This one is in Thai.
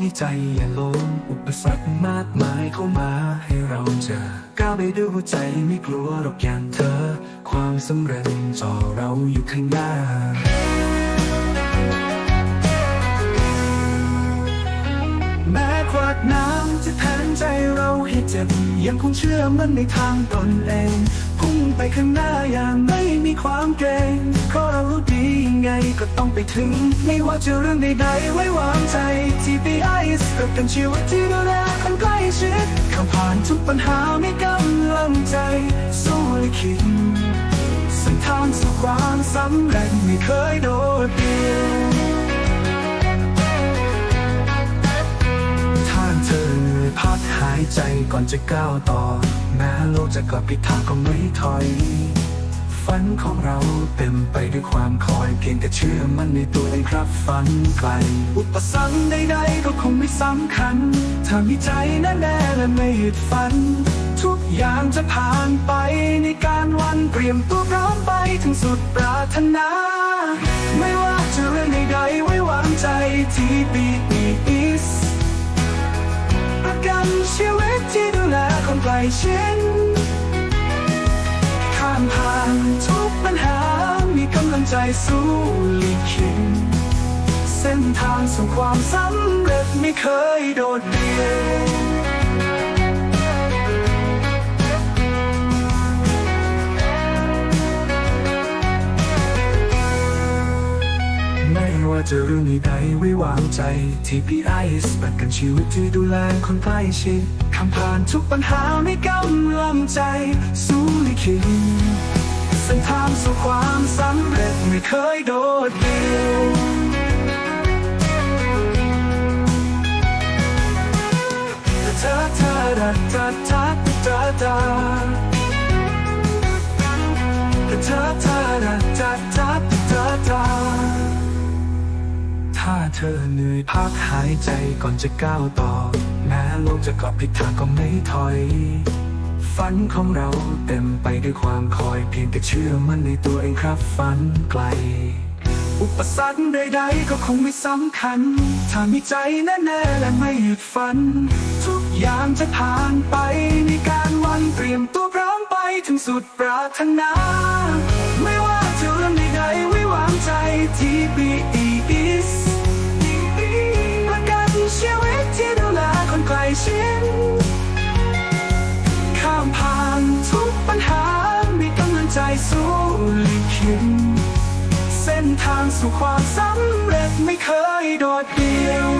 ให้ใจอย่าล้มอุปสรรคมากมายเข้ามาให้เราเจอก้าวไปด้วยหัวใจไม่กลัวหรอกอย่างเธอ ความสำเร็จจอเราอยู่ข้างหน้าแม้ขวากน้ำจะแทนใจเราให้เจ็บยังคงเชื่อมั่นในทางตนเอง พุ่งไปข้างหน้าอย่างไม่มีความเกรงเพราะเรารู้ดี ไงก็ต้องไปถึง ไม่ว่าจะเรื่องใดๆไว้วางใจ TPI ก็เป็นชีวิตที่ดูแลคนใกล้ชิดข้ามผ่านทุกปัญหาไม่กำลังใจ สู้ลิขิตเส้นทางสู่ความสำเร็จไม่เคยโดดเดี่ยวถ้าเธอเหนื่อยพักหายใจก่อนจะก้าวต่อแม้โลกจะกลับผิดทางก็ไม่ถอย ฝันของเราเต็มไปด้วยความคอยเพียงแต่เชื่อมั่นในตัวเองครับฝันไกล อุปสรรคใดๆก็คงไม่สำคัญ ถ้ามีใจแน่ๆและไม่หยุดฝัน ทุกอย่างจะผ่านไปในการวันเตรียมตัวพร้อมไปถึงสุดปรารถนา ไม่ว่าจะเรื่องใดๆไว้วางใจที่ปีอีอีสประกันชีวิตที่ดูแลคนใกลชิด กำลังใจสู้ลิขิตเส้นทางสู่ความสำเร็จไม่เคยโดดเดี่ยวไม่ว่าจะเรื่องใดไว้วางใจ TPI ประกันชีวิตที่ดูแลคนใกล้ชิดข้ามผ่านทุกปัญหาไม่กำลังใจ สู้ลิขิตเส้นทางสู่ความ ยโดดเดี่ยวเธอเธอรักเธอเธอเธอเธอเธอเธอรักเธอเธอเธอเธอถ้าเธอเหนื่อยพักหายใจก่อนจะก้าวต่อ แม้โลกจะกลับผิดทางก็ไม่ถอย ฝันของเราเต็มไปด้วยความคอยเพียงแต่เชื่อมั่นในตัวเองครับฝันไกล อุปสรรคใดๆก็คงไม่สำคัญ ถ้ามีใจแน่ๆและไม่หยุดฝัน ทุกอย่างจะผ่านไปในการวันเตรียมตัวพร้อมไปถึงสุดปรารถนา ไม่ว่าจะเรื่องใดๆไว้วางใจที่ BES ลิขิตเส้นทางสู่ความสำเร็จไม่เคยโดดเดี่ยว